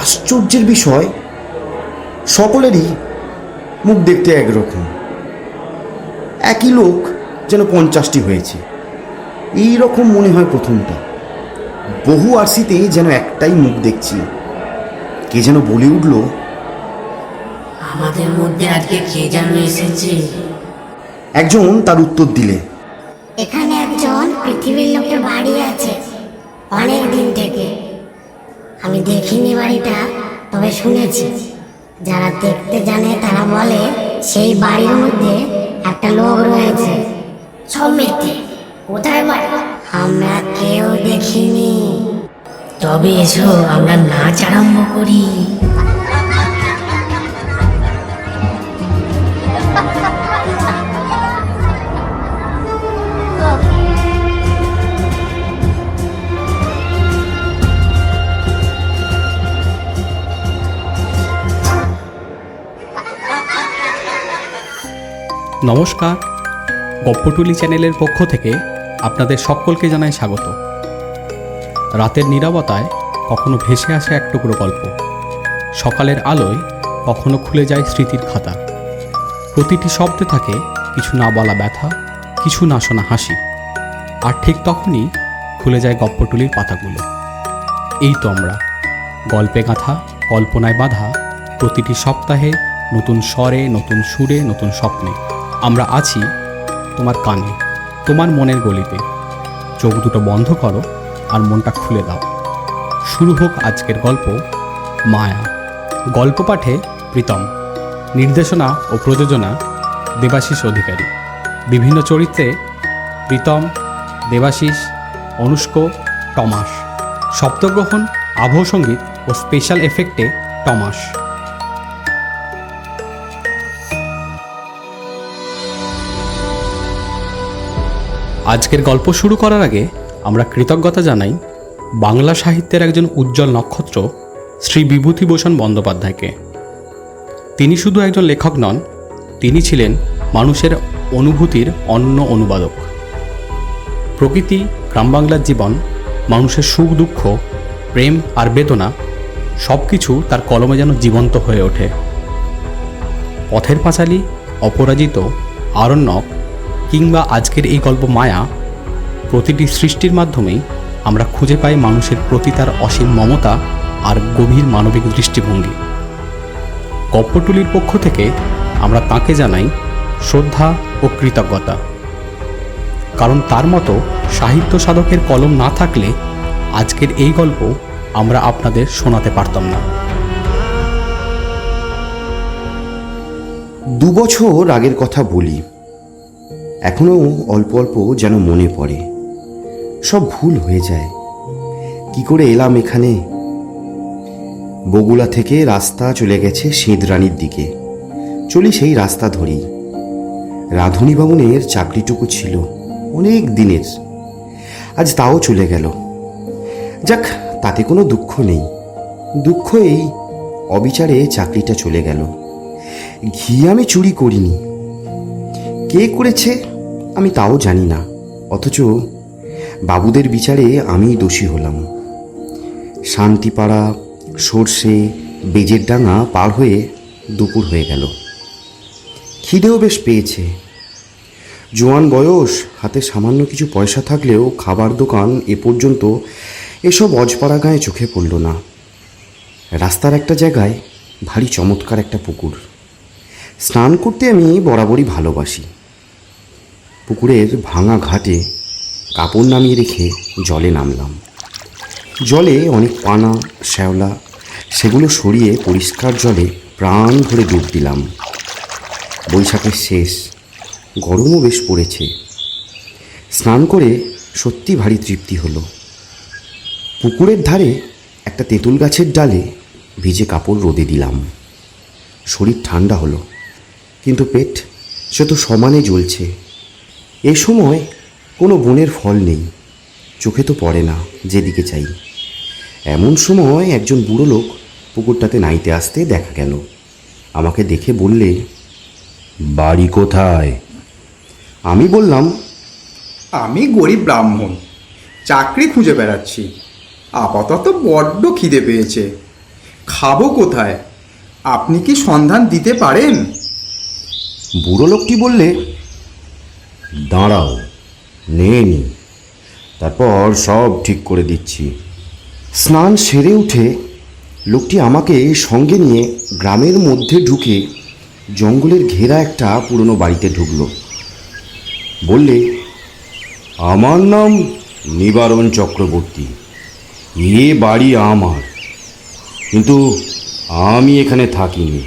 আশ্চর্যের বিষয় সকলেরই মুখ দেখতে একরকম। একই লোক যেন পঞ্চাশটি হয়েছে। এই রকম মনে হয় প্রথমটা। বহু আরসিতে যেন একটাই মুখ দেখছি। কে যেন বলে উঠল আমাদের মধ্যে আজকে কে যেন এসেছে? একজন তার উত্তর দিলে এখানে একজন পৃথিবীর লোকের বাড়ি আছে অনেক দিন থেকে। আমি দেখিনি বাড়িটা তবে শুনেছি। যারা দেখতে জানে তারা বলে সেই বাড়ির মধ্যে একটা লোক রয়েছে। সব মিথ্যে কোথায় বাড়ি? আমরা কেউ দেখিনি। তবে এসো আমরা নাচ আরম্ভ করি। নমস্কার। গপ্পটুলি চ্যানেলের পক্ষ থেকে আপনাদের সকলকে জানাই স্বাগত। রাতের নীরবতায় কখনো ভেসে আসে এক টুকরো গল্প। সকালের আলোয় কখনো খুলে যায় স্মৃতির খাতা। প্রতিটি শব্দে থাকে কিছু না বলা ব্যথা, কিছু না শোনা হাসি। আর ঠিক তখনই খুলে যায় গপ্পটুলির পাতাগুলো। এই তো আমরা। গল্পে গাঁথা, কল্পনায় বাঁধা প্রতিটি সপ্তাহে নতুন স্বরে, নতুন সুরে, নতুন স্বপ্নে। আমরা আছি তোমার কানে, তোমার মনের গলিতে। চোখ দুটো বন্ধ করো আর মনটা খুলে দাও। শুরু হোক আজকের গল্প, মায়া। গল্প পাঠে প্রীতম, নির্দেশনা ও প্রযোজনা দেবাশিস অধিকারী। বিভিন্ন চরিত্রে প্রীতম, দেবাশিস, অনুষ্ক, টমাস। শব্দগ্রহণ আবহ সংগীত ও স্পেশাল এফেক্টে টমাস। আজকের গল্প শুরু করার আগে আমরা কৃতজ্ঞতা জানাই বাংলা সাহিত্যের একজন উজ্জ্বল নক্ষত্র শ্রী বিভূতিভূষণ বন্দ্যোপাধ্যায়কে। তিনি শুধু একজন লেখক নন, তিনি ছিলেন মানুষের অনুভূতির অন্য অনুবাদক। প্রকৃতি গ্রামবাংলার জীবন, মানুষের সুখ, দুঃখ, প্রেম আর বেদনা সব কিছু তার কলমে যেন জীবন্ত হয়ে ওঠে। পথের পাঁচালী, অপরাজিত, আরণ্যক কিংবা আজকের এই গল্প মায়া, প্রতিটি সৃষ্টির মাধ্যমেই আমরা খুঁজে পাই মানুষের প্রতি তার অসীম মমতা আর গভীর মানবিক দৃষ্টিভঙ্গি। গপ্পটুলির পক্ষ থেকে আমরা তাকে জানাই শ্রদ্ধা ও কৃতজ্ঞতা। কারণ তার মতো সাহিত্য সাধকের কলম না থাকলে আজকের এই গল্প আমরা আপনাদের শোনাতে পারতাম না। দু বছর আগের কথা বলি। এখনও অল্প অল্প যেন মনে পড়ে। সব ভুল হয়ে যায়। কি করে এলাম এখানে? বগুলা থেকে রাস্তা চলে গেছে সিঁদরানির দিকে। চলি সেই রাস্তা ধরি রাধুনী ভবনের চাকরিটুকু ছিল, অনেক দিনের। আজ তাও চলে গেল। যাক, তাতে কোনো দুঃখ নেই। দুঃখ এই, অবিচারে চাকরিটা চলে গেল। ঘি আমি চুরি করিনি। কে করেছে? আমি তাও জানি না। অথচ বাবুদের বিচারে আমিই দোষী হলাম। শান্তিপাড়া, সর্ষে, বেজের ডাঙা পার হয়ে দুপুর হয়ে গেল। খিদেও বেশ পেয়েছে। জোয়ান বয়স, হাতে সামান্য কিছু পয়সা থাকলেও খাবার দোকান এ পর্যন্ত এসব অজপাড়া গায়ে চোখে পড়ল না। রাস্তার একটা জায়গায় ভারী চমৎকার একটা পুকুর। স্নান করতে আমি বরাবরই ভালোবাসি। পুকুরের ভাঙা ঘাটে কাপড় নামিয়ে রেখে জলে নামলাম। জলে অনেক পানা, শ্যাওলা, সেগুলো সরিয়ে পরিষ্কার জলে প্রাণ ভরে ডুব দিলাম। বৈশাখের শেষ, গরমও বেশ পড়েছে। স্নান করে সত্যি ভারী তৃপ্তি হলো। পুকুরের ধারে একটা তেঁতুল গাছের ডালে ভিজে কাপড় রোদে দিলাম। শরীর ঠান্ডা হলো, কিন্তু পেট সে তো সমানে জ্বলছে। এ সময় কোনো বনের ফল নেই। চোখে তো পড়ে না যেদিকে চাই। এমন সময় একজন বুড়ো লোক পুকুরটাতে নাইতে আসতে দেখা গেল। আমাকে দেখে বললে বাড়ি কোথায়? আমি বললাম আমি গরিব ব্রাহ্মণ চাকরি খুঁজে বেড়াচ্ছি। আপাতত বড্ড খিদে পেয়েছে। খাব কোথায়? আপনি কি সন্ধান দিতে পারেন? বুড়ো লোকটি বললে দাঁড়াও নে নি। তারপর সব ঠিক করে দিচ্ছি। স্নান সেরে উঠে লোকটি আমাকে সঙ্গে নিয়ে গ্রামের মধ্যে ঢুকে জঙ্গলের ঘেরা একটা পুরনো বাড়িতে ঢুকলো। বললে, আমার নাম নিবারণ চক্রবর্তী। এ বাড়ি আমার। কিন্তু আমি এখানে থাকিনি।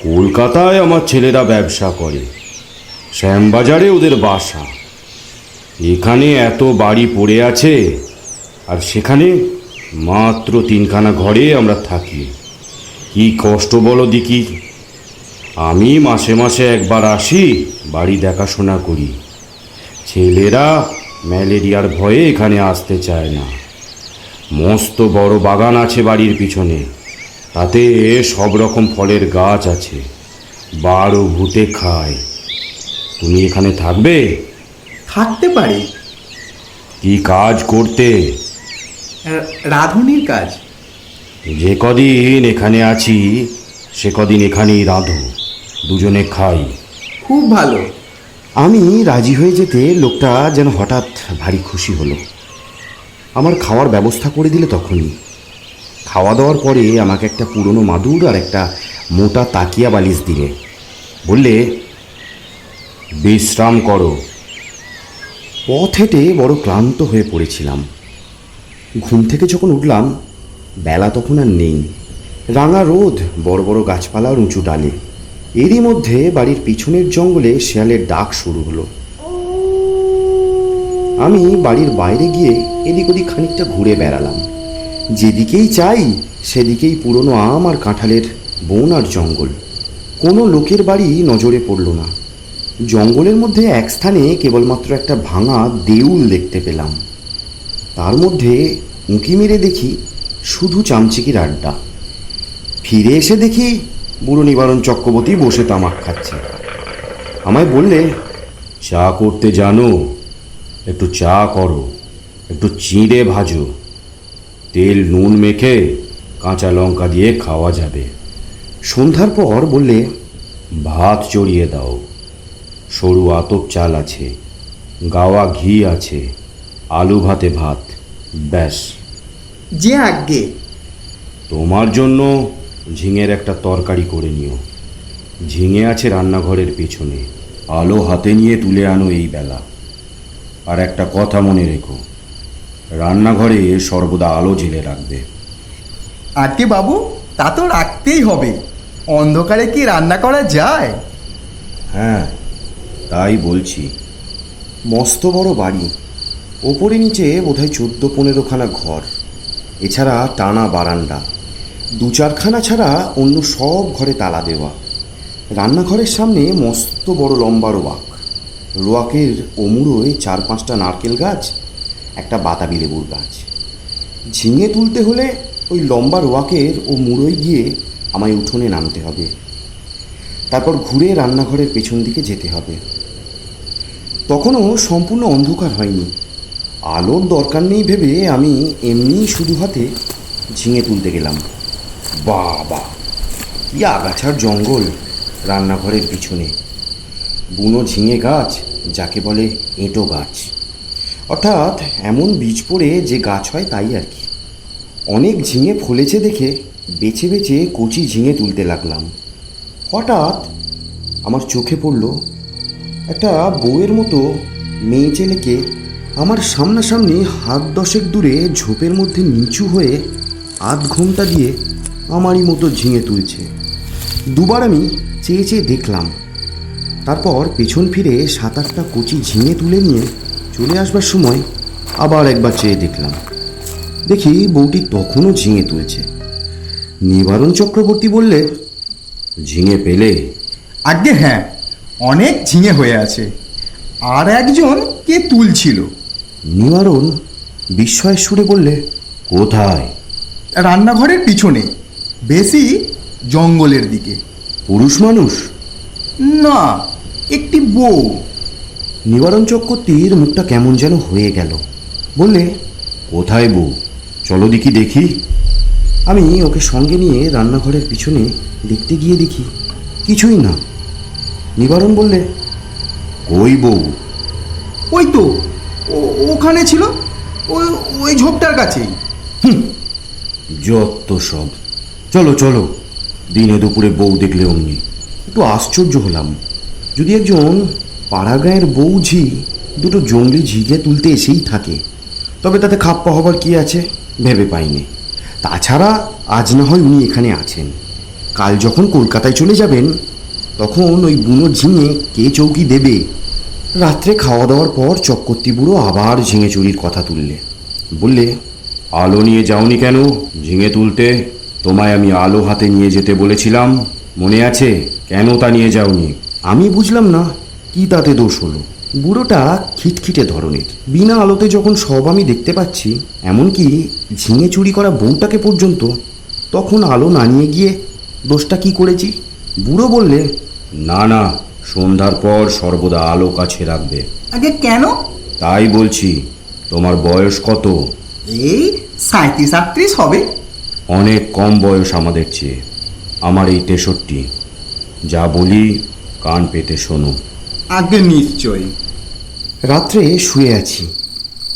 কলকাতায় আমার ছেলেরা ব্যবসা করে। শ্যামবাজারে ওদের বাসা। এখানে এত বাড়ি পড়ে আছে, আর সেখানে মাত্র তিনখানা ঘরে আমরা থাকি। কি কষ্ট বলো দিকি। আমি মাসে মাসে একবার আসি, বাড়ি দেখাশোনা করি। ছেলেরা ম্যালেরিয়ার ভয়ে এখানে আসতে চায় না। মস্ত বড় বাগান আছে বাড়ির পিছনে। তাতে সব রকম ফলের গাছ আছে। বারো ভূতে খায়। তুমি এখানে থাকবে? থাকতে পারি। কি কাজ করতে? রাঁধুনির কাজ। যে কদিন এখানে আছি সে কদিন এখানেই রাঁধো। দুজনে খাই। খুব ভালো। আমি রাজি হয়ে যেতে লোকটা যেন হঠাৎ ভারী খুশি হলো। আমার খাওয়ার ব্যবস্থা করে দিলে তখনই। খাওয়া দাওয়ার পরে আমাকে একটা পুরনো মাদুর আর একটা মোটা তাকিয়া বালিশ দিলে। বললে বিশ্রাম করো। পথ হেঁটে বড় ক্লান্ত হয়ে পড়েছিলাম। ঘুম থেকে যখন উঠলাম, বেলা তখন আর নেই। রাঙা রোদ, বড় বড় গাছপালা আর উঁচু ডালে। এরই মধ্যে বাড়ির পিছনের জঙ্গলে শেয়ালের ডাক শুরু হলো। আমি বাড়ির বাইরে গিয়ে এদিক ওদিক খানিকটা ঘুরে বেড়ালাম। যেদিকেই চাই, সেদিকেই পুরনো আম আর কাঁঠালের বন আর জঙ্গল। কোনো লোকের বাড়ি নজরে পড়ল না। জঙ্গলের মধ্যে এক স্থানে কেবলমাত্র একটা ভাঙা দেউল দেখতে পেলাম। তার মধ্যে উঁকি মেরে দেখি শুধু চামচিকির আড্ডা। ফিরে এসে দেখি বুড়ো নিবারণ চক্রবর্তী বসে তামাক খাচ্ছে। আমায় বললে, চা করতে জানো, একটু চা করো, একটু চিঁড়ে ভাজো। তেল, নুন মেখে কাঁচা লঙ্কা দিয়ে খাওয়া যাবে। সন্ধ্যার পর বললে, ভাত চড়িয়ে দাও। সরু আতপ চাল আছে গাওয়া ঘি আছে আলু ভাতে ভাত ব্যাস। যে আজ্ঞে। তোমার জন্য ঝিঙের একটা তরকারি করে নিও। ঝিঙে আছে রান্নাঘরের পেছনে আলো হাতে নিয়ে তুলে আনো এই বেলা। আর একটা কথা মনে রেখো রান্নাঘরে সর্বদা আলো জেলে রাখবে। আজ্ঞে বাবু তা তো রাখতেই হবে। অন্ধকারে কি রান্না করা যায়? হ্যাঁ তাই বলছি, মস্ত বড় বাড়ি। ওপরে নিচে বোধহয় চোদ্দ পনেরোখানা ঘর। এছাড়া টানা বারান্দা। দু চারখানা ছাড়া অন্য সব ঘরে তালা দেওয়া। রান্নাঘরের সামনে মস্ত বড় লম্বা রোয়াক। রোয়াকের ওমুড়োয় চার পাঁচটা নারকেল গাছ, একটা বাতাবি লেবুর গাছ। ঝিঙে তুলতে হলে ওই লম্বা রোয়াকের ও মুড়োয় গিয়ে আমায় উঠোনে নামতে হবে। তারপর ঘুরে রান্নাঘরের পেছন দিকে যেতে হবে। তখনও সম্পূর্ণ অন্ধকার হয়নি। আলোর দরকার নেই ভেবে আমি এমনি শুধু হাতে ঝিঙে তুলতে গেলাম। বাবা, কি আগাছার জঙ্গল রান্নাঘরের পিছনে। বুনো ঝিঙে গাছ, যাকে বলে এঁটো গাছ। অর্থাৎ এমন বীজ পড়ে যে গাছ হয় তাই আর কি। অনেক ঝিঙে ফলেছে দেখে বেছে বেছে কচি ঝিঙে তুলতে লাগলাম। হঠাৎ আমার চোখে পড়ল একটা বউয়ের মতো মেয়ে ছেলেকে আমার সামনাসামনি হাত দশেক দূরে ঝোপের মধ্যে নিচু হয়ে আধ ঘণ্টা দিয়ে আমারই মতো ঝিঙে তুলছে। দুবার আমি চেয়ে চেয়ে দেখলাম। তারপর পেছন ফিরে সাত আটটা কচি ঝিঙে তুলে নিয়ে চলে আসবার সময় আবার একবার চেয়ে দেখলাম। দেখি বউটি তখনও ঝিঙে তুলছে। নিবারণ চক্রবর্তী বললে, ঝিঙে পেলে? আজ্ঞে হ্যাঁ। অনেক ঝিঙে হয়ে আছে। আর একজন কে তুলছিল? নিবারণ বিস্ময়ের সুরে বললে কোথায়? রান্নাঘরের পিছনে বেশি জঙ্গলের দিকে। পুরুষ মানুষ? না একটি বউ। নিবারণ চক্রবর্তীর মুখটা কেমন যেন হয়ে গেল। বললে কোথায় বউ? চলো দেখি দেখি। আমি ওকে সঙ্গে নিয়ে রান্নাঘরের পিছনে দেখতে গিয়ে দেখি কিছুই না। নিবারণ বললে? ওই বউ? ওই তো ও- ওখানে ছিল ওই ওই ঝোপটার কাছেই। যত সব। চলো চলো। দিনে দুপুরে বউ দেখলে অমনি। একটু আশ্চর্য হলাম। যদি একজন পাড়া গাঁয়ের বউ ঝি দুটো জঙ্গলি ঝিকে তুলতে এসেই থাকে তবে তাতে খাপ্পা হবার কি আছে? ভেবে পাইনি। তাছাড়া আজ না হয় উনি এখানে আছেন। কাল যখন কলকাতায় চলে যাবেন তখন ওই বুনো ঝিঙে কে চৌকি দেবে? রাত্রে খাওয়া দাওয়ার পর চক্কর্তি বুড়ো আবার ঝিঙে চুরির কথা তুললে। বললে, আলো নিয়ে যাওনি কেন? ঝিঙে তুলতে তোমায় আমি আলো হাতে নিয়ে যেতে বলেছিলাম। মনে আছে? কেন তা নিয়ে যাওনি? আমি বুঝলাম না। কি তাতে দোষ হলো? বুড়োটা খিটখিটে ধরনের। বিনা আলোতে যখন সব আমি দেখতে পাচ্ছি, এমনকি ঝিঙে চুরি করা বউটাকে পর্যন্ত, তখন আলো না নিয়ে গিয়ে দোষটা কি করেছি? বুড়ো বললে না না সন্ধ্যার পর সর্বদা আলো কাছে রাখবে। আগে কেন? তাই বলছি তোমার বয়স কত? এই সাঁত্রিশ আটত্রিশ হবে। অনেক কম বয়স আমাদের চেয়ে। আমার এই তেষট্টি। যা বলি কান পেতে শোনো। আগে নিশ্চয়ই। রাত্রে শুয়ে আছি।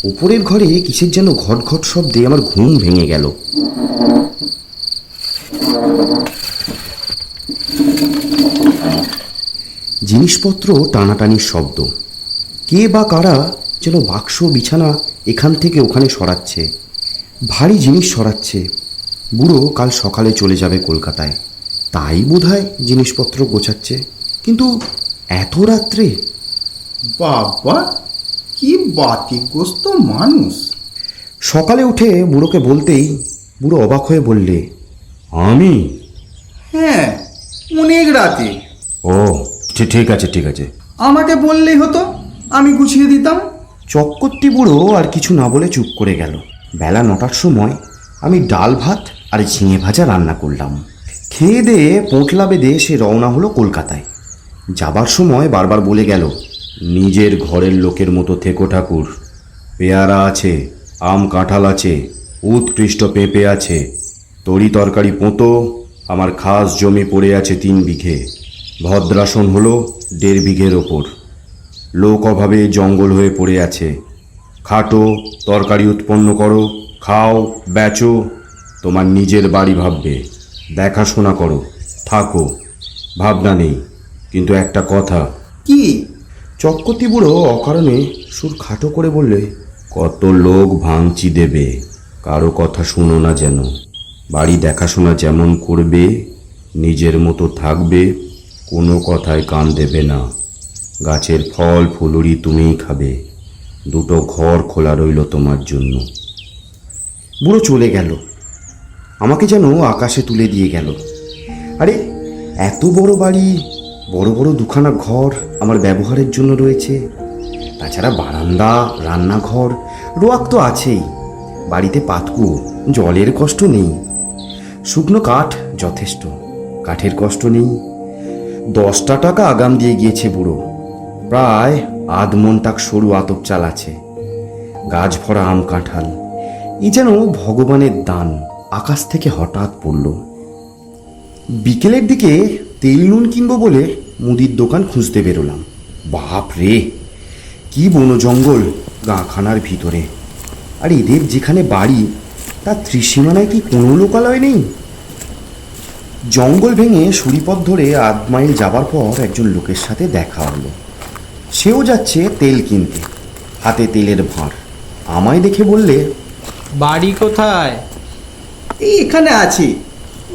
উপরের ঘরে কিসের যেন ঘট ঘট শব্দে আমার ঘুম ভেঙে গেল। জিনিসপত্র টানাটানির শব্দ। কে বা কারা যেন বাক্স বিছানা এখান থেকে ওখানে সরাচ্ছে। ভারী জিনিস সরাচ্ছে। বুড়ো কাল সকালে চলে যাবে কলকাতায়। তাই বোধহয় জিনিসপত্র গোছাচ্ছে। কিন্তু এত রাত্রে? বাবা কি বাতিগ্রস্ত মানুষ। সকালে উঠে বুড়োকে বলতেই বুড়ো অবাক হয়ে বললে আমি? হ্যাঁ অনেক রাতে। ও ঠি- ঠিক আছে ঠিক আছে। আমাকে বললেই হতো আমি গুছিয়ে দিতাম। চক্করটি বুড়ো আর কিছু না বলে চুপ করে গেল। বেলা নটার সময় আমি ডাল ভাত আর ঝিঙে ভাজা রান্না করলাম। খেয়ে দিয়ে পোঁটলা বেঁধে সে রওনা হলো কলকাতায়। যাবার সময় বারবার বলে গেল নিজের ঘরের লোকের মতো থেকো ঠাকুর। পেয়ারা আছে আম কাঁঠাল আছে উৎকৃষ্ট পেঁপে আছে তরি তরকারি পোঁতো আমার খাস জমি পড়ে আছে তিন বিঘে। ভদ্রাসন হলো দেড় বিঘের ওপর। লোক অভাবে জঙ্গল হয়ে পড়ে আছে। খাটো তরকারি উৎপন্ন করো খাও বেচো তোমার নিজের বাড়ি ভাববে। দেখাশোনা করো থাকো। ভাবনা নেই কিন্তু একটা কথা। কি? চক্কতি বুড়ো অকারণে সুর খাটো করে বললে কত লোক ভাঙচি দেবে কারও কথা শুনো না যেন। বাড়ি দেখাশোনা যেমন করবে, নিজের মতো থাকবে, কোনো কথায় কান দেবে না। গাছের ফল ফুলুরি তুমিই খাবে। দুটো ঘর খোলা রইল তোমার জন্য। বুড়ো চলে গেল। আমাকে যেন আকাশে তুলে দিয়ে গেল। আরে, এত বড় বাড়ি, বড় বড় দুখানা ঘর আমার ব্যবহারের জন্য রয়েছে। তাছাড়া বারান্দা, রান্নাঘর, রোয়াক তো আছেই। বাড়িতে পাতকু, জলের কষ্ট নেই। শুকনো কাঠ যথেষ্ট, কাঠের কষ্ট নেই। দশটা টাকা আগাম দিয়ে গিয়েছে বুড়ো। প্রায় আধ মন টাক সরু আতপ চাল আছে, গাছ ভরা আম কাঁঠাল এই যেন ভগবানের দান আকাশ থেকে হঠাৎ পড়ল। বিকেলের দিকে তেল নুন কিনবো বলে মুদির দোকান খুঁজতে বেরোলাম। বাপ রে, কি বন জঙ্গল গাঁখানার ভিতরে। আর এদের যেখানে বাড়ি তার ত্রিসীমানায় কি কোনো লোকালয় নেই? জঙ্গল ভেঙে সুরিপথ ধরে আধ মাইল যাবার পর একজন লোকের সাথে দেখা হলো। সেও যাচ্ছে তেল কিনতে। হাতে তেলের ভাঁড়। আমায় দেখে বললে বাড়ি কোথায়? এই এখানে আছে।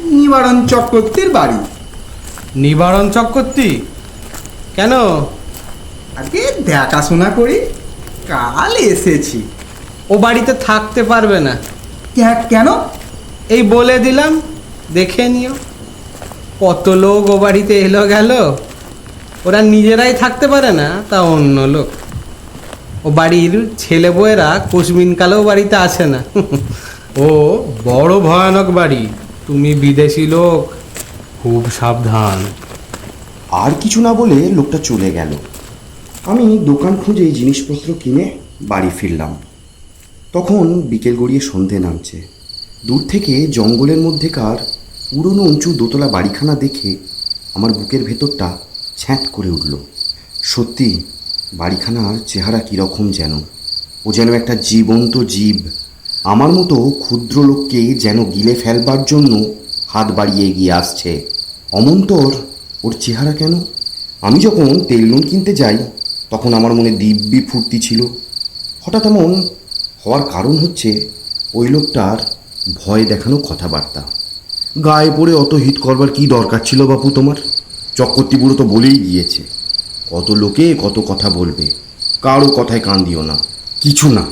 নিবারণ চক্রবর্তীর বাড়ি। নিবারণ চক্রবর্তী? কেন? আগে দেখাশোনা করি। কাল এসেছি। ও বাড়িতে থাকতে পারবে না। কেন? এই বলে দিলাম দেখে নিও। কত লোক ও বাড়িতে এলো গেল। ওরা নিজেরাই থাকতে পারে না তা অন্য লোক। ও বাড়ির ছেলে বউয়েরা কুসমিনকালেও বাড়িতে আসে না। ও বড় ভয়ানক বাড়ি তুমি বিদেশি লোক খুব সাবধান। আর কিছু না বলে লোকটা চলে গেল। আমি দোকান খুঁজে জিনিসপত্র কিনে বাড়ি ফিরলাম। তখন বিকেল গড়িয়ে সন্ধে নামছে। দূর থেকে জঙ্গলের মধ্যেকার পুরনো উঁচু দোতলা বাড়িখানা দেখে আমার বুকের ভেতরটা ছ্যাঁট করে উঠল। সত্যি, বাড়িখানার চেহারা কীরকম যেন। ও যেন একটা জীবন্ত জীব। আমার মতো ক্ষুদ্র লোককে যেন গিলে ফেলবার জন্য হাত বাড়িয়ে এগিয়ে আসছে। অমন্তর, ওর চেহারা কেন? আমি যখন তেল নুন কিনতে যাই, তখন আমার মনে দিব্যি ফুর্তি ছিল। হঠাৎ এমন হওয়ার কারণ হচ্ছে ওই লোকটার ভয় দেখানো কথাবার্তা। গায়ে পড়ে অত হিট করবার কি দরকার ছিল বাপু তোমার? চক্রবর্তী বুড়ো তো বলেই গিয়েছে। কত লোকে কত কথা বলবে। কারও কথায় কান দিও না। কিছু না।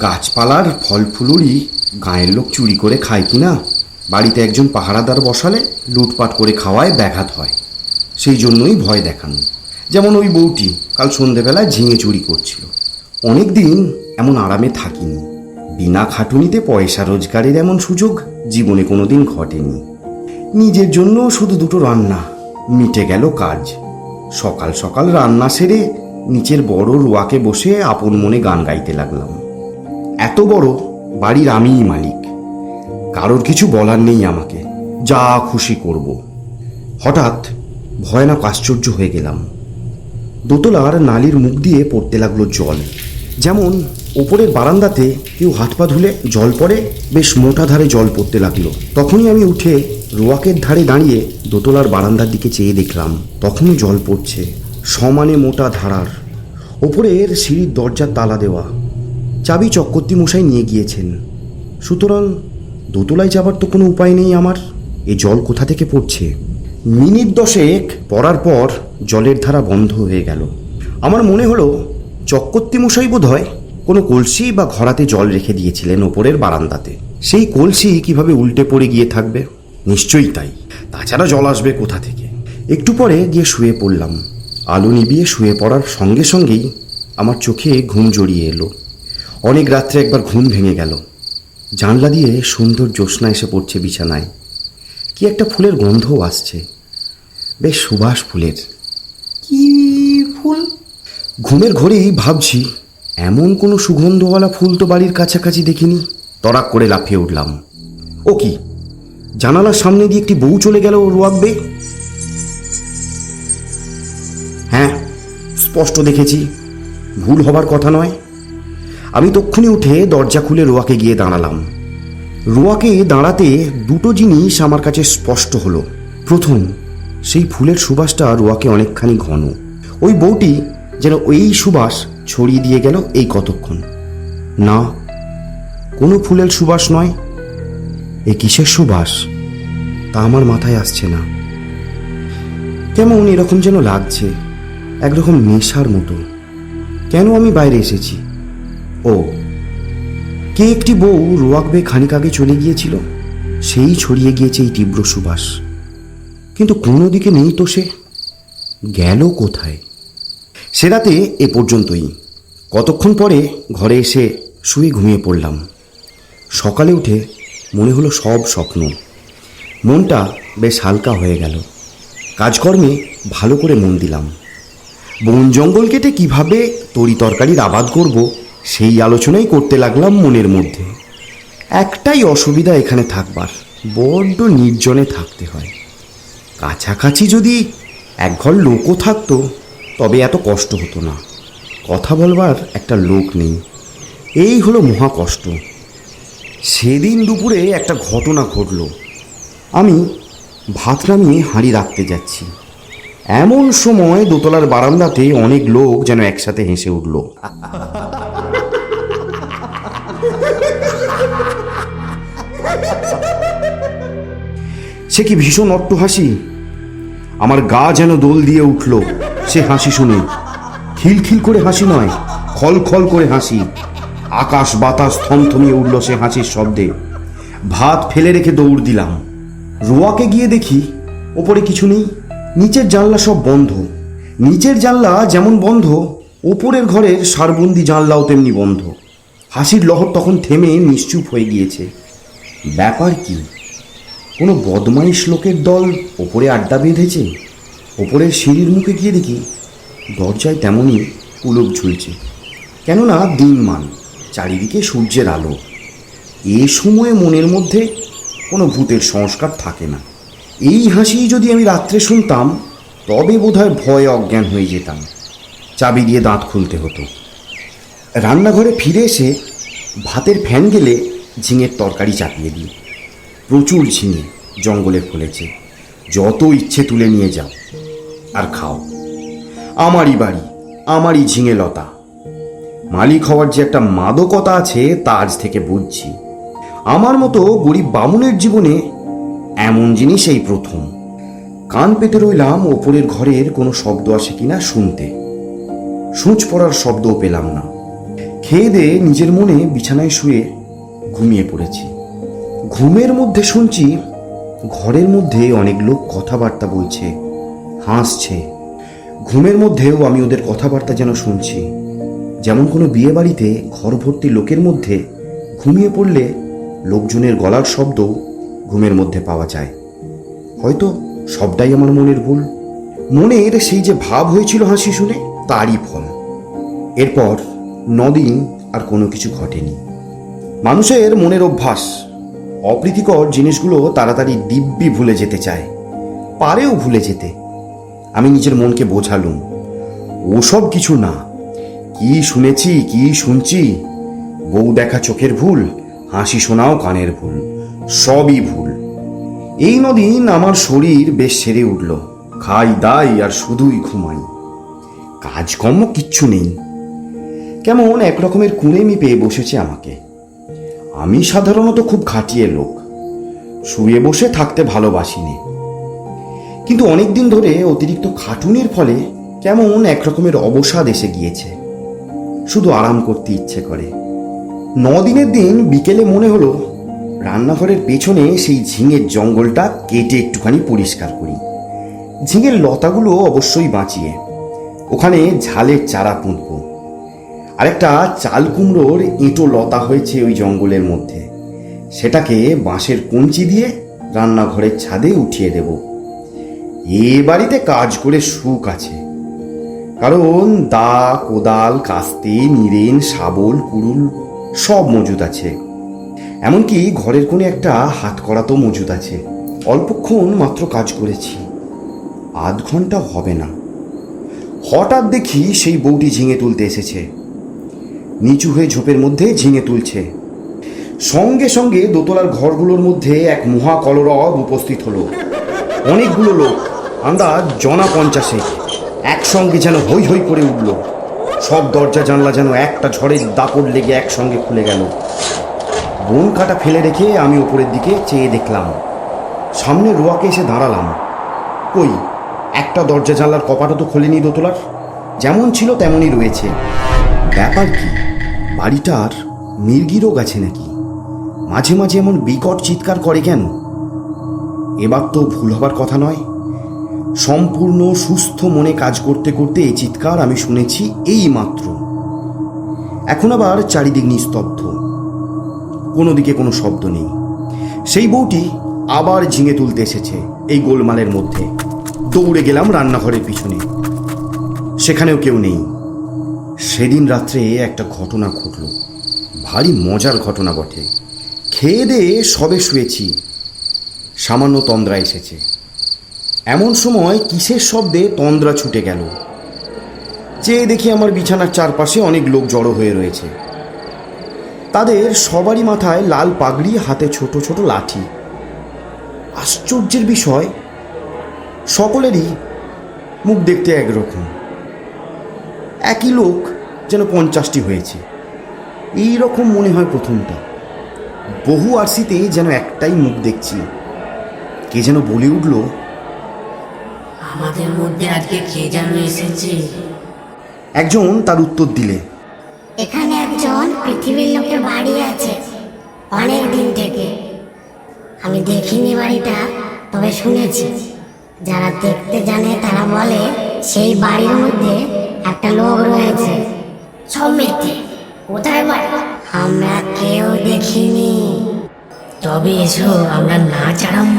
গাছপালার ফল ফুলুরই গায়ের লোক চুরি করে খায় কি না? বাড়িতে একজন পাহারাদার বসালে লুটপাট করে খাওয়ায় ব্যাঘাত হয়। সেই জন্যই ভয় দেখানো। যেমন ওই বউটি কাল সন্ধেবেলায় ঝিঙে চুরি করছিল। অনেক দিন এমন আরামে থাকিনি। বিনা খাটুনিতে পয়সা রোজগারের এমন সুযোগ জীবনে কোনোদিন ঘটেনি। নিজের জন্য শুধু দুটো রান্না, মিটে গেল কাজ। সকাল সকাল রান্না সেরে নিচের বড় রুয়াকে বসে আপন মনে গান গাইতে লাগলাম। এত বড় বাড়ির আমিই মালিক। কারোর কিছু বলার নেই আমাকে। যা খুশি করব। হঠাৎ ভয়ানক আশ্চর্য হয়ে গেলাম। দোতলার নালির মুখ দিয়ে পড়তে লাগল জল। যেমন ওপরের বারান্দাতে কেউ হাত পা ধুলে জল পড়ে, বেশ মোটা ধারে জল পড়তে লাগল। তখনই আমি উঠে রোয়াকের ধারে দাঁড়িয়ে দোতলার বারান্দার দিকে চেয়ে দেখলাম তখনও জল পড়ছে, সমানে মোটা ধারার। ওপরের সিঁড়ির দরজার তালা দেওয়া। চাবি চক্রবর্তী মশাই নিয়ে গিয়েছেন। সুতরাং দোতলায় যাবার তো কোনো উপায় নেই আমার, এ জল কোথা থেকে পড়ছে? মিনিট দশেক পড়ার পর জলের ধারা বন্ধ হয়ে গেল। আমার মনে হলো, চক্রবর্তী মশাই বোধ হয় কোনো কলসি বা ঘরাতে জল রেখে দিয়েছিলেন ওপরের বারান্দাতে। সেই কলসি কীভাবে উল্টে পড়ে গিয়ে থাকবে? নিশ্চয়ই তাই। তাছাড়া জল আসবে কোথা থেকে? একটু পরে গিয়ে শুয়ে পড়লাম। আলো নিবিয়ে শুয়ে পড়ার সঙ্গে সঙ্গেই আমার চোখে ঘুম জড়িয়ে এলো। অনেক রাত্রে একবার ঘুম ভেঙে গেল। জানলা দিয়ে সুন্দর জ্যোৎস্না এসে পড়ছে বিছানায়। কি একটা ফুলের গন্ধও আসছে। বেশ সুবাস ফুলের। কি ফুল? ঘুমের ঘরেই ভাবছি এমন কোনো সুগন্ধওয়ালা ফুল তো বাড়ির কাছাকাছি দেখিনি। তরাক করে লাফিয়ে উঠলাম। ও কি? জানালার সামনে দিয়ে একটি বউ চলে গেল রোয়াকবে হ্যাঁ স্পষ্ট দেখেছি। ভুল হবার কথা নয়। আমি তক্ষুনি উঠে দরজা খুলে রোয়াকে গিয়ে দাঁড়ালাম। রোয়াকে দাঁড়াতে দুটো জিনিস আমার কাছে স্পষ্ট হলো। প্রথম, সেই ফুলের সুবাসটা রোয়াকে অনেকখানি ঘন। ওই বউটি যেন ওই সুবাস ছড়িয়ে দিয়ে গেল এই কতক্ষণ। না, কোনো ফুলের সুবাস নয়, এ কিসের সুবাস? তা আমার মাথায় আসছে না। কেমন এরকম যেন লাগছে, একরকম নেশার মতো। কেন আমি বাইরে এসেছি? ও, কে একটি বউ রোয়াকবে খানিক আগে চলে গিয়েছিল, সেই ছড়িয়ে গিয়েছে এই তীব্র সুবাস। কিন্তু কোনো দিকে নেই তো সে। গেল কোথায়? সে রাতে এ পর্যন্তই। কতক্ষণ পরে ঘরে এসে শুয়ে ঘুমিয়ে পড়লাম। সকালে উঠে মনে হলো সব স্বপ্ন। মনটা বেশ হালকা হয়ে গেল। কাজকর্মে ভালো করে মন দিলাম। বন জঙ্গল কেটে কীভাবে তরি তরকারির আবাদ করব সেই আলোচনাই করতে লাগলাম মনের মধ্যে। একটাই অসুবিধা এখানে থাকবার, বড্ড নির্জনে থাকতে হয়। কাছাকাছি যদি একঘর লোকও থাকতো তবে এত কষ্ট হতো না। কথা বলবার একটা লোক নেই। এই হলো মহা কষ্ট। সেদিন দুপুরে একটা ঘটনা ঘটল। আমি ভাত নামিয়ে হাঁড়ি রাখতে যাচ্ছি। এমন সময় দোতলার বারান্দাতে অনেক লোক যেন একসাথে হেসে উঠল। সে কি ভীষণ অট্ট হাসি আমার গা যেন দোল দিয়ে উঠল। সে হাসি শুনে। খিলখিল করে হাসি নয়, খল খল করে হাসি। আকাশ বাতাস থমথমিয়ে উঠল সে হাসির শব্দে। ভাত ফেলে রেখে দৌড় দিলাম। রোয়াকে গিয়ে দেখি, ওপরে কিছু নেই, নিচের জানলা সব বন্ধ। নিচের জানলা যেমন বন্ধ, ওপরের ঘরের সারবন্দি জানলাও তেমনি বন্ধ। হাসির লহর তখন থেমে নিশ্চুপ হয়ে গিয়েছে। ব্যাপার কি? কোনো বদমাইশ লোকের দল ওপরে আড্ডা বেঁধেছে? ওপরের সিঁড়ির মুখে গিয়ে দেখি দরজায় তেমনই কুলুপ ঝুলছে। কেননা দিনমান চারিদিকে সূর্যের আলো। এ সময়ে মনের মধ্যে কোনো ভূতের সংস্কার থাকে না। এই হাসি যদি আমি রাত্রে শুনতাম, তবে বোধহয় ভয়ে অজ্ঞান হয়ে যেতাম। চাবি দিয়ে দাঁত খুলতে হতো। রান্নাঘরে ফিরে এসে ভাতের ফ্যান গেলে ঝিঙের তরকারি চাপিয়ে দিই। প্রচুর ঝিঙে জঙ্গলে ফলেছে। যত ইচ্ছে তুলে নিয়ে যাও। আর খাও। আমারই বাড়ি, আমারই ঝিঙে লতা। মালিক হওয়ার যে একটা মাদকতা আছে তা আজ থেকে বুঝছি। আমার মতো গরিব বামুনের জীবনে এমন জিনিস এই প্রথম। কান পেতে রইলাম ওপরের ঘরের কোনো শব্দ আসে কিনা শুনতে। সূচ পড়ার শব্দও পেলাম না। খেয়ে দিয়ে নিজের মনে বিছানায় শুয়ে ঘুমিয়ে পড়েছি। ঘুমের মধ্যে শুনছি, ঘরের মধ্যে অনেক লোক কথাবার্তা বলছে। হাসছে। ঘুমের মধ্যেও আমি ওদের কথাবার্তা যেন শুনছি। যেমন কোনো বিয়ে বাড়িতে ঘর ভর্তি লোকের মধ্যে ঘুমিয়ে পড়লে লোকজনের গলার শব্দ ঘুমের মধ্যে পাওয়া যায়। হয়তো সবটাই আমার মনের ভুল। মনের সেই যে ভাব হয়েছিল হাসি শুনে তারই ফল। এরপর নদিন আর কোনো কিছু ঘটেনি। মানুষের মনের অভ্যাস, অপ্রীতিকর জিনিসগুলো তাড়াতাড়ি দিব্যি ভুলে যেতে চায়। পারেও ভুলে যেতে। আমি নিজের মনকে বোঝালুম। ওসব কিছু না। কি শুনেছি, কি শুনছি? বউ দেখা চোখের ভুল, হাসি শোনাও কানের ভুল, সবই ভুল। এই নদিন আমার শরীর বেশ সেরে উঠল। খাই, দাই, আর শুধুই ঘুমাই। কাজকর্ম কিচ্ছু নেই। কেমন এক রকমের কুঁড়েমি পেয়ে বসেছে আমাকে। আমি সাধারণত খুব খাটিয়ে লোক। শুয়ে বসে থাকতে ভালোবাসিনি। কিন্তু অনেক দিন ধরে অতিরিক্ত খাটুনির ফলে কেমন একরকমের অবসাদ এসে গিয়েছে। শুধু আরাম করতে ইচ্ছে করে। ন দিনের দিন বিকেলে মনে হলো, রান্নাঘরের পেছনে সেই ঝিঙের জঙ্গলটা কেটে একটুখানি পরিষ্কার করি। ঝিঙের লতাগুলো অবশ্যই বাঁচিয়ে। ওখানে ঝালের চারা পুঁতব। আর একটা চাল কুমড়োর এঁটো লতা হয়েছে ওই জঙ্গলের মধ্যে। সেটাকে বাঁশের কঞ্চি দিয়ে রান্নাঘরের ছাদে উঠিয়ে দেব। এ বাড়িতে কাজ করে সুখ আছে। কারণ দা কোদাল, কাস্তে নিরেন শাবল, কুড়ুল সব মজুদ আছে। এমনকি ঘরের কোণে একটা হাত করা তো মজুদ আছে। অল্পক্ষণ মাত্র কাজ করেছি। আধ ঘণ্টা হবে না। হঠাৎ দেখি সেই বউটি ঝিঙে তুলতে এসেছে। নিচু হয়ে ঝোপের মধ্যে ঝিঙে তুলছে। সঙ্গে সঙ্গে দোতলার ঘরগুলোর মধ্যে এক মহা কলরব উপস্থিত হলো। অনেকগুলো লোক। আন্দাজ জনা পঞ্চাশে একসঙ্গে যেন হই হই করে উঠল। সব দরজা জানলা যেন একটা ঝড়ের দাপড় লেগে একসঙ্গে খুলে গেল। বন কাটা ফেলে রেখে আমি ওপরের দিকে চেয়ে দেখলাম। সামনে রোয়াকে এসে দাঁড়ালাম। কই, একটা দরজা জানলার কপাটা তো খোলেনি দোতলার। যেমন ছিল তেমনই রয়েছে। ব্যাপার কি? বাড়িটার মির্গি রোগ আছে নাকি? মাঝে মাঝে এমন বিকট চিৎকার করে কেন? এবার তো ভুল হবার কথা নয়। সম্পূর্ণ সুস্থ মনে কাজ করতে করতে এই চিৎকার আমি শুনেছি এই মাত্র এখন আবার চারিদিক নিস্তব্ধ। কোনো দিকে কোনো শব্দ নেই। সেই বউটি আবার ঝিঙে তুলতে এসেছে এই গোলমালের মধ্যে। দৌড়ে গেলাম রান্নাঘরের পিছনে। সেখানেও কেউ নেই। সেদিন রাত্রে একটা ঘটনা ঘটল। ভারী মজার ঘটনা বটে। খেয়ে দিয়ে সবে শুয়েছি। সামান্য তন্দ্রা এসেছে। এমন সময় কিসের শব্দে তন্দ্রা ছুটে গেল। চেয়ে দেখি আমার বিছানার চারপাশে অনেক লোক জড়ো হয়ে রয়েছে। তাদের সবারই মাথায় লাল পাগড়ি, হাতে ছোট ছোট লাঠি। আশ্চর্যের বিষয়, সকলেরই মুখ দেখতে একরকম। একই লোক যেন পঞ্চাশটি হয়েছে। এই রকম মনে হয় প্রথমটা। বহু আরসিতে যেন একটাই মুখ দেখছি। কে যেন বলে উঠল আমাদের মধ্যে আজকে কে যেন এসেছে? একজন তার উত্তর দিলে এখানে একজন পৃথিবীর লোকের বাড়ি আছে অনেক দিন থেকে। আমি দেখিনি বাড়িটা তবে শুনেছি। যারা দেখতে জানে তারা বলে সেই বাড়ির মধ্যে একটা লোক রয়েছে। সব মিথ্যে কোথায় বাড়ি? আমরা কেউ দেখিনি। তবে এসো আমরা নাচ আরম্ভ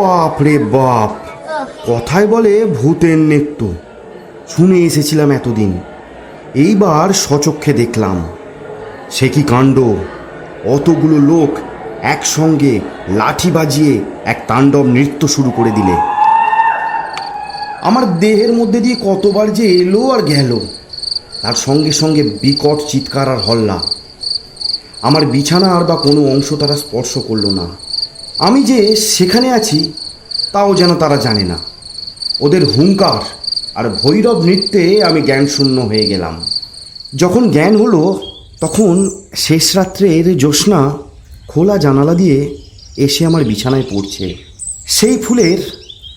বাপ রে বাপ। কথায় বলে ভূতের নৃত্য শুনে এসেছিলাম এতদিন। এইবার সচক্ষে দেখলাম। সে কি কাণ্ড? অতগুলো লোক একসঙ্গে লাঠি বাজিয়ে এক তাণ্ডব নৃত্য শুরু করে দিলে। আমার দেহের মধ্যে দিয়ে কতবার যে এলো আর গেল। তার সঙ্গে সঙ্গে বিকট চিৎকার আর হল্লা। আমার বিছানা আর বা কোনো অংশ তারা স্পর্শ করল না। আমি যে সেখানে আছি, তাও যেন তারা জানে না। ওদের হুঙ্কার আর ভৈরব নৃত্যে আমি জ্ঞানশূন্য হয়ে গেলাম। যখন জ্ঞান হলো, তখন শেষ রাত্রের জ্যোৎস্না খোলা জানালা দিয়ে এসে আমার বিছানায় পড়ছে। সেই ফুলের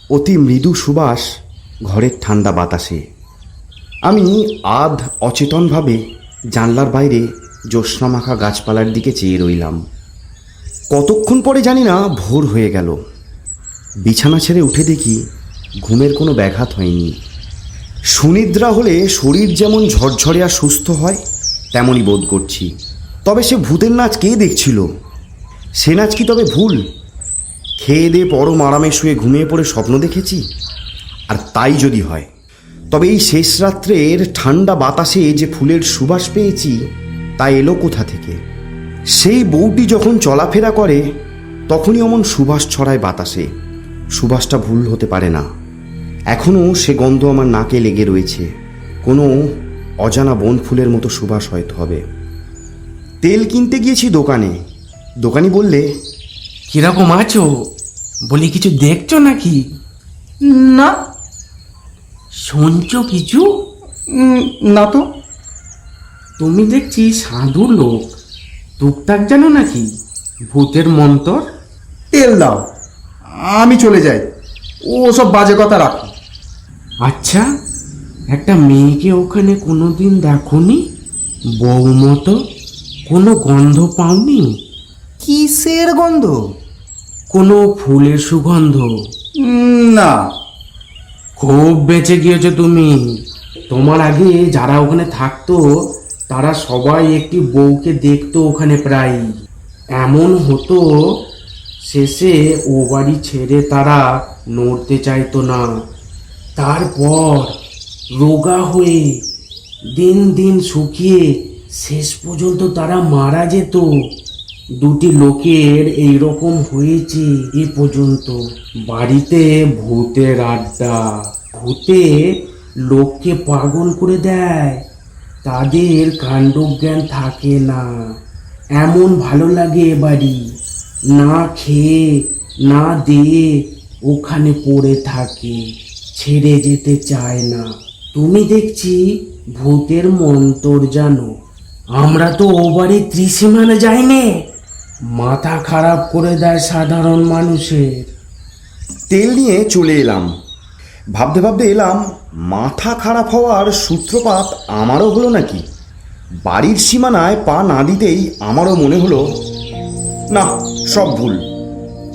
অতি মৃদু সুবাস ঘরের ঠান্ডা বাতাসে। আমি আধ অচেতনভাবে জানলার বাইরে জ্যোৎস্না মাখা গাছপালার দিকে চেয়ে রইলাম। কতক্ষণ পরে জানি না ভোর হয়ে গেল। বিছানা ছেড়ে উঠে দেখি ঘুমের কোনো ব্যাঘাত হয়নি। সুনিদ্রা হলে শরীর যেমন ঝরঝরে আর সুস্থ হয়, তেমনই বোধ করছি। তবে সে ভূতের নাচ কে দেখছিল? সে নাচ কি তবে ভুল? খেয়ে দিয়ে পরম আরামে শুয়ে ঘুমিয়ে পড়ে স্বপ্ন দেখেছি? আর তাই যদি হয়। তবে এই শেষ রাত্রের ঠান্ডা বাতাসে যে ফুলের সুবাস পেয়েছি, তা এলো কোথা থেকে? সেই বউটি যখন চলাফেরা করে তখনই অমন সুবাস ছড়ায় বাতাসে। সুবাসটা ভুল হতে পারে না। এখনও সে গন্ধ আমার নাকে লেগে রয়েছে। কোনো অজানা বন ফুলের মতো সুবাস হয়তো হবে। তেল কিনতে গিয়েছি দোকানে। দোকানি বললে কীরকম আছো? বলি কিছু দেখছ নাকি? না। শুনছো কিছু? না তো। তুমি দেখছি সাধু লোক। টুকটাক জানো নাকি? ভূতের মন্তর? তেল দাও। আমি চলে যাই। ও সব বাজে কথা রাখো। আচ্ছা একটা মেয়েকে ওখানে কোনোদিন দেখনি? বউ মতো কোনো গন্ধ পাওনি? কিসের গন্ধ? কোনো ফুলের সুগন্ধ? না। খুব বেঁচে গিয়েছো তুমি। তোমার আগে যারা ওখানে থাকতো তারা সবাই একটি বউকে দেখতো ওখানে প্রায় এমন হতো, শেষে ও বাড়ি ছেড়ে তারা নড়তে চাইতো না। তারপর রোগা হয়ে দিন দিন শুকিয়ে শেষ পর্যন্ত তারা মারা যেত। দুটি লোকের এই রকম হয়েছে এ পর্যন্ত। বাড়িতে ভূতের আড্ডা, ভূতে লোককে পাগল করে দেয়। তাদের কাণ্ডজ্ঞান থাকে না। এমন ভালো লাগে এ বাড়ি। না খেয়ে, না দিয়ে ওখানে পড়ে থাকে, ছেড়ে যেতে চায় না। তুমি দেখছি ভূতের মন্তর জানো। আমরা তো ও বাড়ি ত্রিসীমানা যাইনে। মাথা খারাপ করে দেয় সাধারণ মানুষের। তেল নিয়ে চলে এলাম। ভাবতে ভাবতে এলাম মাথা খারাপ হওয়ার সূত্রপাত আমারও হলো নাকি? বাড়ির সীমানায় পা না দিতেই আমারও মনে হলো, না, সব ভুল।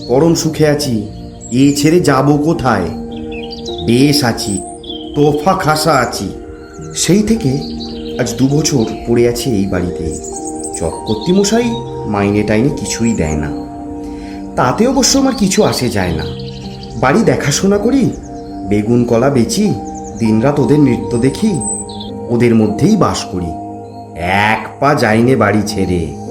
পরম সুখে আছি, এ ছেড়ে যাব কোথায়? বেশ আছি, তোফা খাসা আছি। সেই থেকে আজ দু বছর পড়ে আছি এই বাড়িতে। চক্রবর্তী মশাই মাইনে টাইনে কিছুই দেয় না। তাতে অবশ্য আমার কিছু আসে যায় না। বাড়ি দেখাশোনা করি, বেগুন কলা বেচি দিনরাত ওদের নৃত্য দেখি ওদের মধ্যেই বাস করি। এক পা যাইনে বাড়ি ছেড়ে।